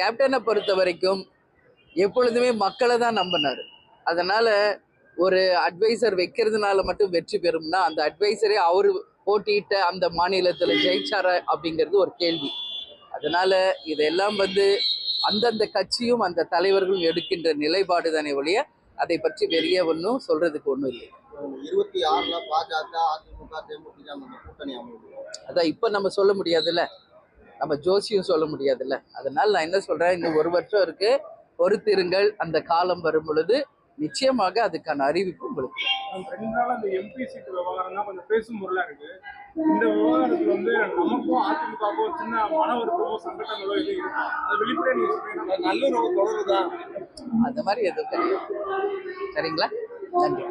கேப்டனை பொறுத்த வரைக்கும் எப்பொழுதுமே மக்களை தான் நம்பினார். அதனால ஒரு அட்வைசர் வைக்கிறதுனால மட்டும் வெற்றி பெறும்னா அந்த அட்வைசரே அவர் போட்டியிட்ட அந்த மாநிலத்தில் ஜெயிச்சாரா அப்படிங்கிறது ஒரு கேள்வி. அதனால இதெல்லாம் வந்து அந்தந்த கட்சியும் அந்த தலைவர்களும் எடுக்கின்ற நிலைப்பாடு தானே ஒழிய அதை பற்றி வெளியே ஒன்றும் சொல்றதுக்கு ஒன்றும் இல்லை. இருபத்தி ஆறுல பாஜக அதிமுக தேமுதிக கூட்டணி அதான் இப்போ நம்ம சொல்ல முடியாதுல்ல. நம்ம ஜோசியும் சொல்ல முடியாதுல்ல. அதனால நான் என்ன சொல்றேன்? இன்னும் ஒரு வருஷம் இருக்கு. பொறுத்திருங்கள். அந்த காலம் வரும் பொழுது நிச்சயமாக அதுக்கான அறிவிப்பு உங்களுக்கு. ரெண்டு நாள் அந்த எம்பி சீட் விவகாரம் தான் கொஞ்சம் பேசும் பொருளா இருக்கு. இந்த விவகாரத்துல வந்து நமக்கும் அதிமுகவுக்கும் சின்ன மன வருத்தமோ சங்கடங்களோ இருக்கு அது சொல்றீங்க நல்லுறவு அந்த மாதிரி எதுவும் சரிங்களா? நன்றி.